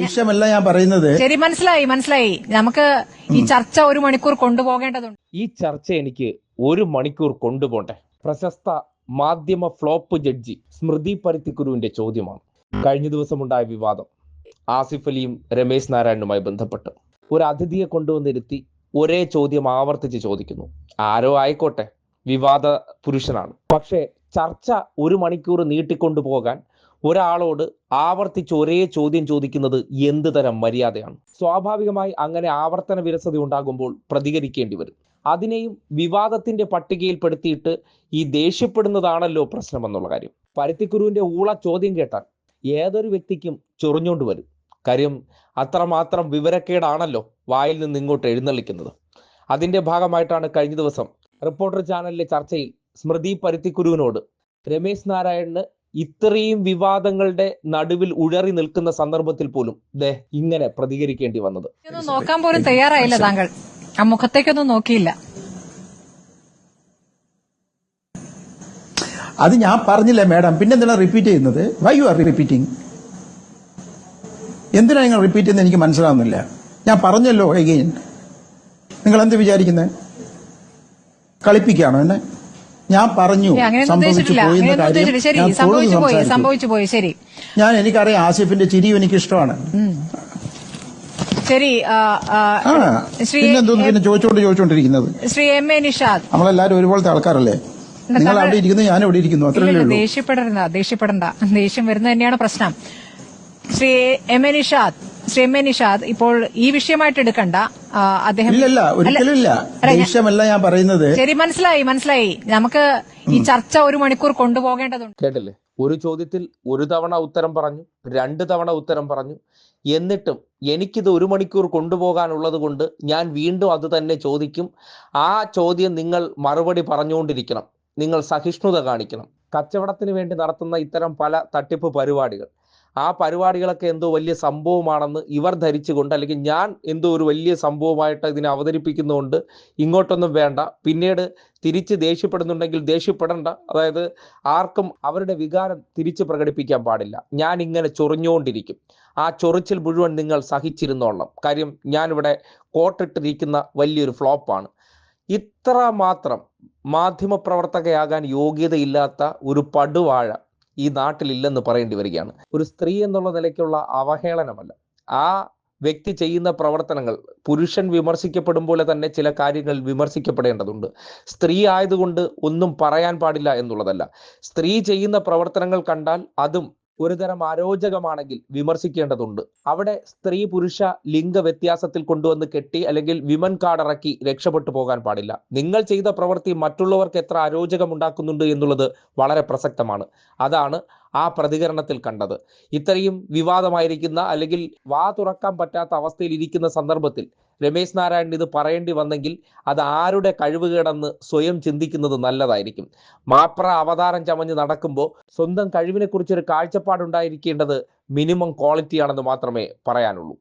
ദേഷ്യമല്ല ഞാൻ പറയുന്നത്. ശരി മനസ്സിലായി മനസ്സിലായി. നമുക്ക് ഈ ചർച്ച ഒരു മണിക്കൂർ കൊണ്ടുപോകേണ്ടതുണ്ട്. ഈ ചർച്ച എനിക്ക് ഒരു മണിക്കൂർ കൊണ്ടുപോകട്ടെ പ്രശസ്ത മാധ്യമ ഫ്ലോപ്പ് ജഡ്ജി സ്മൃതി പരുത്തിക്കുരുവിന്റെ ചോദ്യമാണ്. കഴിഞ്ഞ ദിവസമുണ്ടായ വിവാദം. ആസിഫ് അലിയും രമേശ് നാരായണനുമായി ബന്ധപ്പെട്ട്. ഒരു അതിഥിയെ കൊണ്ടുവന്നിരുത്തി ഒരേ ചോദ്യം ആവർത്തിച്ച് ചോദിക്കുന്നു. ആരോ ആയിക്കോട്ടെ വിവാദ പുരുഷനാണ്. പക്ഷേ ചർച്ച ഒരു മണിക്കൂർ നീട്ടിക്കൊണ്ടുപോകാൻ ഒരാളോട് ആവർത്തിച്ച് ഒരേ ചോദ്യം ചോദിക്കുന്നത് എന്ത് തരം മര്യാദയാണ്? സ്വാഭാവികമായി അങ്ങനെ ആവർത്തന വിരസത ഉണ്ടാകുമ്പോൾ പ്രതികരിക്കേണ്ടി വരും. അതിനെയും വിവാദത്തിന്റെ പട്ടികയിൽപ്പെടുത്തിയിട്ട് ഈ ദേഷ്യപ്പെടുന്നതാണല്ലോ പ്രശ്നമെന്നുള്ള കാര്യം. പരുത്തിക്കുരുവിന്റെ ഊള ചോദ്യം കേട്ടാൽ ഏതൊരു വ്യക്തിക്കും ചൊറിഞ്ഞുകൊണ്ട് വരും. കാര്യം അത്രമാത്രം വിവരക്കേടാണല്ലോ വായിൽ നിന്ന് ഇങ്ങോട്ട് എഴുന്നള്ളിക്കുന്നത്. അതിന്റെ ഭാഗമായിട്ടാണ് കഴിഞ്ഞ ദിവസം റിപ്പോർട്ടർ ചാനലിലെ ചർച്ചയിൽ സ്മൃതി പരുത്തിക്കുരുവിനോട് രമേശ് നാരായണന് ഇത്രയും വിവാദങ്ങളുടെ നടുവിൽ ഉഴറി നിൽക്കുന്ന സന്ദർഭത്തിൽ പോലും ദേ ഇങ്ങനെ പ്രതികരിക്കേണ്ടി വന്നത്. നോക്കാൻ പോലും തയ്യാറായില്ല താങ്കൾ. ആ മുഖത്തേക്കൊന്നും നോക്കിയില്ല. അത് ഞാൻ പറഞ്ഞില്ല മാഡം. പിന്നെ എന്തിനാ റിപ്പീറ്റ് ചെയ്യുന്നത്? വൈ യു ആർ റിപ്പീറ്റിംഗ് എന്തിനാണ് നിങ്ങൾ റിപ്പീറ്റ് ചെയ്യുന്നത് എനിക്ക് മനസ്സിലാവുന്നില്ല. ഞാൻ പറഞ്ഞല്ലോ എഗെയിൻ നിങ്ങൾ എന്ത് വിചാരിക്കുന്നത് കളിപ്പിക്കുകയാണോ എന്നെ? ഞാൻ പറഞ്ഞു സംഭവിച്ചു പോയി എന്ന കാര്യം ഞാൻ സംഭവിച്ചു പോയി ശരി. ഞാൻ എനിക്കറിയാം ആസിഫിന്റെ ചിരിയും എനിക്ക് ഇഷ്ടമാണ് ശരി പിന്നെന്തോന്ന് പിന്നെ ചോദിച്ചോണ്ട് ചോദിച്ചോണ്ടിരിക്കുന്നത്. Shri M A Nishad. നമ്മളെല്ലാരും ഒരുപോലത്തെ ആൾക്കാരല്ലേ? നിങ്ങൾ അവിടെ ഇരിക്കുന്നു ഞാൻ ഇവിടെ ഇരിക്കുന്നു അത്രയല്ലേ ദേഷ്യപ്പെടരുത് ദേഷ്യപ്പെടണ്ട. ദേഷ്യം വരുന്നത് തന്നെയാണ് പ്രശ്നം. Shri M A Nishad Shri M A Nishad ഇപ്പോൾ ഈ വിഷയമായിട്ട് എടുക്കണ്ട. അദ്ദേഹം ഇല്ല ഒരിക്കലില്ല ഞാൻ- ദേഷ്യമല്ല ഞാൻ പറയുന്നത്. ശരി മനസ്സിലായി മനസ്സിലായി. നമുക്ക് ഈ ചർച്ച ഒരു മണിക്കൂർ കൊണ്ടുപോകേണ്ടതുണ്ട്. കേട്ടില്ലേ? ഒരു ചോദ്യത്തിൽ ഒരു തവണ ഉത്തരം പറഞ്ഞു രണ്ട് തവണ ഉത്തരം പറഞ്ഞു. എന്നിട്ടും എനിക്കിത് ഒരു മണിക്കൂർ കൊണ്ടുപോകാനുള്ളത് കൊണ്ട് ഞാൻ വീണ്ടും അത് തന്നെ ചോദിക്കും. ആ ചോദ്യം നിങ്ങൾ മറുപടി പറഞ്ഞുകൊണ്ടിരിക്കണം. നിങ്ങൾ സഹിഷ്ണുത കാണിക്കണം. കച്ചവടത്തിന് വേണ്ടി നടത്തുന്ന ഇത്തരം പല തട്ടിപ്പ് പരിപാടികൾ. ആ പരിപാടികളൊക്കെ എന്തോ വലിയ സംഭവമാണെന്ന് ഇവർ ധരിച്ചുകൊണ്ട് അല്ലെങ്കിൽ ഞാൻ എന്തോ ഒരു വലിയ സംഭവമായിട്ട് ഇതിനെ അവതരിപ്പിക്കുന്നതുകൊണ്ട് ഇങ്ങോട്ടൊന്നും വേണ്ട. പിന്നീട് തിരിച്ച് ദേഷ്യപ്പെടുന്നുണ്ടെങ്കിൽ ദേഷ്യപ്പെടണ്ട. അതായത് ആർക്കും അവരുടെ വികാരം തിരിച്ച് പ്രകടിപ്പിക്കാൻ പാടില്ല. ഞാൻ ഇങ്ങനെ ചൊറിഞ്ഞുകൊണ്ടിരിക്കും. ആ ചൊറിച്ചിൽ മുഴുവൻ നിങ്ങൾ സഹിച്ചിരുന്നോളണം. കാര്യം ഞാനിവിടെ കോട്ടിട്ടിരിക്കുന്ന വലിയൊരു ഫ്ലോപ്പാണ്. ഇത്ര മാത്രം മാധ്യമപ്രവർത്തകയാകാൻ യോഗ്യതയില്ലാത്ത ഒരു പടുവാഴ ഈ നാട്ടിലില്ലെന്ന് പറയേണ്ടി വരികയാണ്. ഒരു സ്ത്രീ എന്നുള്ള നിലയ്ക്കുള്ള അവഹേളനമല്ല. ആ വ്യക്തി ചെയ്യുന്ന പ്രവർത്തനങ്ങൾ പുരുഷൻ വിമർശിക്കപ്പെടും പോലെ തന്നെ ചില കാര്യങ്ങൾ വിമർശിക്കപ്പെടേണ്ടതുണ്ട്. സ്ത്രീ ആയതുകൊണ്ട് ഒന്നും പറയാൻ പാടില്ല എന്നുള്ളതല്ല. സ്ത്രീ ചെയ്യുന്ന പ്രവർത്തനങ്ങൾ കണ്ടാൽ അതും ഒരുതരം അരോചകമാണെങ്കിൽ വിമർശിക്കേണ്ടതുണ്ട്. അവിടെ സ്ത്രീ പുരുഷ ലിംഗ വ്യത്യാസത്തിൽ കൊണ്ടുവന്ന് കെട്ടി അല്ലെങ്കിൽ വിമൻ കാർഡ് ഇറക്കി രക്ഷപ്പെട്ടു പോകാൻ പാടില്ല. നിങ്ങൾ ചെയ്ത പ്രവൃത്തി മറ്റുള്ളവർക്ക് എത്ര അരോചകം ഉണ്ടാക്കുന്നുണ്ട് എന്നുള്ളത് വളരെ പ്രസക്തമാണ്. അതാണ് ആ പ്രതികരണത്തിൽ കണ്ടത്. ഇത്രയും വിവാദമായിരിക്കുന്ന അല്ലെങ്കിൽ വാ തുറക്കാൻ പറ്റാത്ത അവസ്ഥയിൽ ഇരിക്കുന്ന സന്ദർഭത്തിൽ രമേശ് നാരായണൻ ഇത് പറയേണ്ടി വന്നെങ്കിൽ അത് ആരുടെ കഴിവുകേടെന്ന് സ്വയം ചിന്തിക്കുന്നത് നല്ലതായിരിക്കും. മാപ്ര അവതാരം ചമഞ്ഞ് നടക്കുമ്പോൾ സ്വന്തം കഴിവിനെ കുറിച്ചൊരു കാഴ്ചപ്പാടുണ്ടായിരിക്കേണ്ടത് മിനിമം ക്വാളിറ്റിയാണെന്ന് മാത്രമേ പറയാനുള്ളൂ.